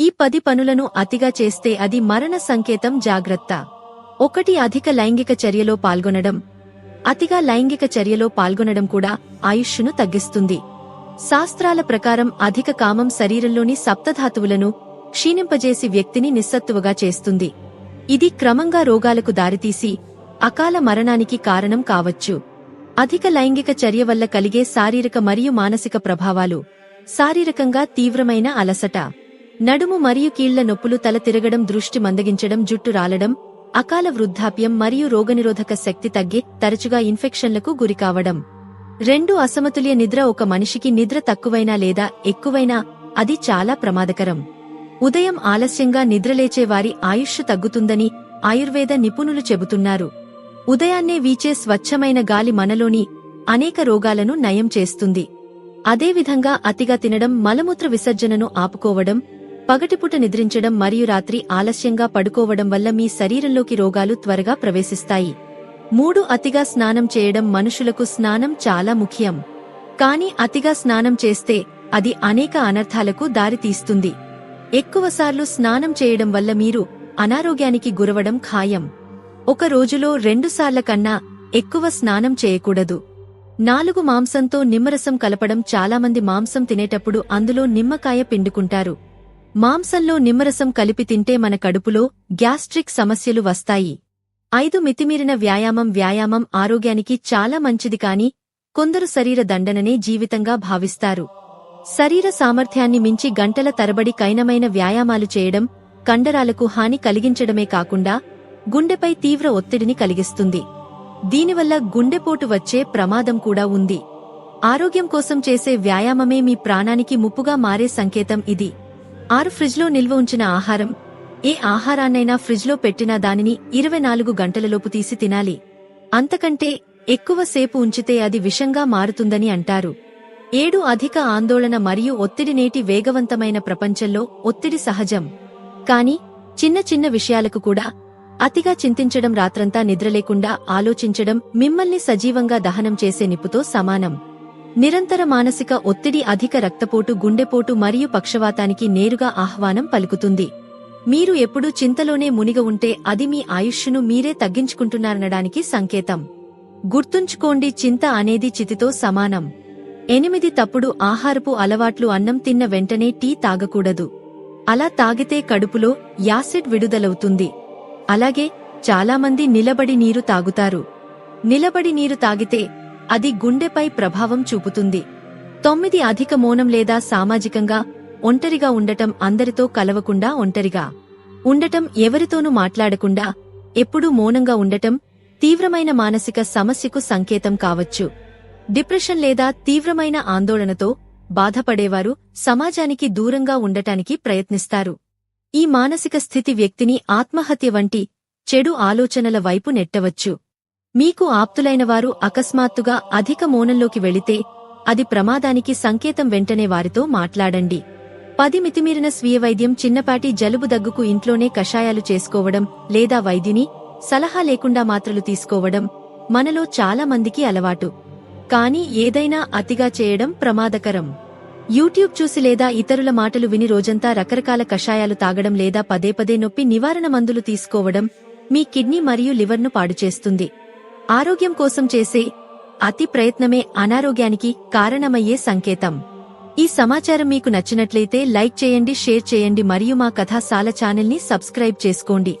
ఈ పది పనులను అతిగా చేస్తే అది మరణ సంకేతం జాగ్రత్త. ఒకటి అధిక లైంగిక చర్యలో పాల్గొనడం. అతిగా లైంగిక చర్యలో పాల్గొనడం కూడా ఆయుష్ను తగ్గిస్తుంది. శాస్త్రాల ప్రకారం అధిక కామం శరీరంలోని సప్తధాతువులను క్షీణింపజేసి వ్యక్తిని నిస్సత్తువగా చేస్తుంది. ఇది క్రమంగా రోగాలకు దారితీసి అకాల మరణానికి కారణం కావచ్చు. అధిక లైంగిక చర్య వల్ల కలిగే శారీరక మరియు మానసిక ప్రభావాలు. శారీరకంగా తీవ్రమైన అలసట. నడుము మరియు కీళ్ళ నొప్పులు తల తిరగడం దృష్టి మందగించడం జుట్టు రాలడం అకాల వృద్ధాప్యం మరియు రోగనిరోధక శక్తి తగ్గి తరచుగా ఇన్ఫెక్షన్లకు గురికావడం. రెండు అసమతుల్య నిద్ర ఒక మనిషికి నిద్ర తక్కువైనా లేదా ఎక్కువైనా అది చాలా ప్రమాదకరం. ఉదయం ఆలస్యంగా నిద్రలేచే వారి ఆయుష్షు తగ్గుతుందని ఆయుర్వేద నిపుణులు చెబుతున్నారు. ఉదయాన్నే వీచే స్వచ్ఛమైన గాలి మనలోని అనేక రోగాలను నయం చేస్తుంది. అదేవిధంగా అతిగా తినడం మలమూత్ర విసర్జనను ఆపుకోవడం పగటిపూట నిద్రించడం మరియు రాత్రి ఆలస్యంగా పడుకోవడం వల్ల మీ శరీరంలోకి రోగాలు త్వరగా ప్రవేశిస్తాయి. మూడు అతిగా స్నానం చేయడం మనుషులకు స్నానం చాలా ముఖ్యం. కాని అతిగా స్నానం చేస్తే అది అనేక అనర్థాలకు దారితీస్తుంది ఎక్కువసార్లు స్నానం చేయడం వల్ల మీరు అనారోగ్యానికి గురవడం ఖాయం. ఒక రోజులో రెండుసార్ల కన్నా ఎక్కువ స్నానం చేయకూడదు. నాలుగు మాంసంతో నిమ్మరసం కలపడం చాలామంది మాంసం తినేటప్పుడు అందులో నిమ్మకాయ పిండుకుంటారు. మాంసంలో నిమ్మరసం కలిపి తింటే మన కడుపులో గ్యాస్ట్రిక్ సమస్యలు వస్తాయి. ఐదు మితిమీరిన వ్యాయామం వ్యాయామం ఆరోగ్యానికి చాలా మంచిది కాని కొందరు శరీర దండననే జీవితంగా భావిస్తారు. శరీర సామర్థ్యాన్ని మించి గంటల తరబడి కైనమైన వ్యాయామాలు చేయడం కండరాలకు హాని కలిగించడమే కాకుండా గుండెపై తీవ్ర ఒత్తిడిని కలిగిస్తుంది. దీనివల్ల గుండెపోటు వచ్చే ప్రమాదం కూడా ఉంది. ఆరోగ్యం కోసం చేసే వ్యాయామమే మీ ప్రాణానికి ముప్పుగా మారే సంకేతం ఇది. ఆరు ఫ్రిడ్జ్లో నిల్వ ఉంచిన ఆహారం. ఏ ఆహారాన్నైనా ఫ్రిడ్జ్లో పెట్టినా దానిని ఇరవై నాలుగు గంటలలోపు తీసి తినాలి. అంతకంటే ఎక్కువ సేపు ఉంచితే అది విషంగా మారుతుందని అంటారు. ఏడు అధిక ఆందోళన మరియు ఒత్తిడి నేటి వేగవంతమైన ప్రపంచంలో ఒత్తిడి సహజం. కాని చిన్న చిన్న విషయాలకు కూడా అతిగా చింతించడం రాత్రంతా నిద్రలేకుండా ఆలోచించడం మిమ్మల్ని సజీవంగా దహనం చేసే నిప్పుతో సమానం. నిరంతర మానసిక ఒత్తిడి అధిక రక్తపోటు గుండెపోటు మరియు పక్షవాతానికి నేరుగా ఆహ్వానం పలుకుతుంది. మీరు ఎప్పుడూ చింతలోనే మునిగ ఉంటే అది మీ ఆయుష్ను మీరే తగ్గించుకుంటున్నారనడానికి సంకేతం. గుర్తుంచుకోండి చింత అనేది చితితో సమానం. ఎనిమిది తప్పుడు ఆహారపు అలవాట్లు అన్నం తిన్న వెంటనే టీ తాగకూడదు. అలా తాగితే కడుపులో యాసిడ్ విడుదలవుతుంది. అలాగే చాలామంది నిలబడి నీరు తాగుతారు. నిలబడి నీరు తాగితే అది గుండెపై ప్రభావం చూపుతుంది. తొమ్మిది అధిక మౌనం లేదా సామాజికంగా ఒంటరిగా ఉండటం అందరితో కలవకుండా ఒంటరిగా. ఉండటం ఎవరితోనూ మాట్లాడకుండా ఎప్పుడూ మౌనంగా ఉండటం తీవ్రమైన మానసిక సమస్యకు సంకేతం కావచ్చు. డిప్రెషన్ లేదా తీవ్రమైన ఆందోళనతో బాధపడేవారు సమాజానికి దూరంగా ఉండటానికి ప్రయత్నిస్తారు. ఈ మానసిక స్థితి వ్యక్తిని ఆత్మహత్య వంటి చెడు ఆలోచనల వైపు నెట్టవచ్చు. మీకు ఆప్తులైనవారు అకస్మాత్తుగా అధిక మౌనంలోకి వెళితే అది ప్రమాదానికి సంకేతం వెంటనే వారితో మాట్లాడండి. పది మితిమీరిన స్వీయ వైద్యం చిన్నపాటి జలుబు దగ్గుకు ఇంట్లోనే కషాయాలు చేసుకోవడం లేదా వైద్యుని సలహా లేకుండా మాత్రలు తీసుకోవడం మనలో చాలా మందికి అలవాటు. కాని ఏదైనా అతిగా చేయడం ప్రమాదకరం. యూట్యూబ్ చూసి లేదా ఇతరుల మాటలు విని రోజంతా రకరకాల కషాయాలు తాగడం లేదా పదే పదే నొప్పి నివారణ మందులు తీసుకోవడం మీ కిడ్నీ మరియు లివర్ను పాడుచేస్తుంది. ఆరోగ్యం కోసం చేసే అతి ప్రయత్నమే అనారోగ్యానికి కారణమయ్యే సంకేతం. ఈ సమాచారం మీకు నచ్చినట్లయితే లైక్ చేయండి షేర్ చేయండి మరియు మా కథాశాల ఛానల్ని సబ్స్క్రైబ్ చేసుకోండి.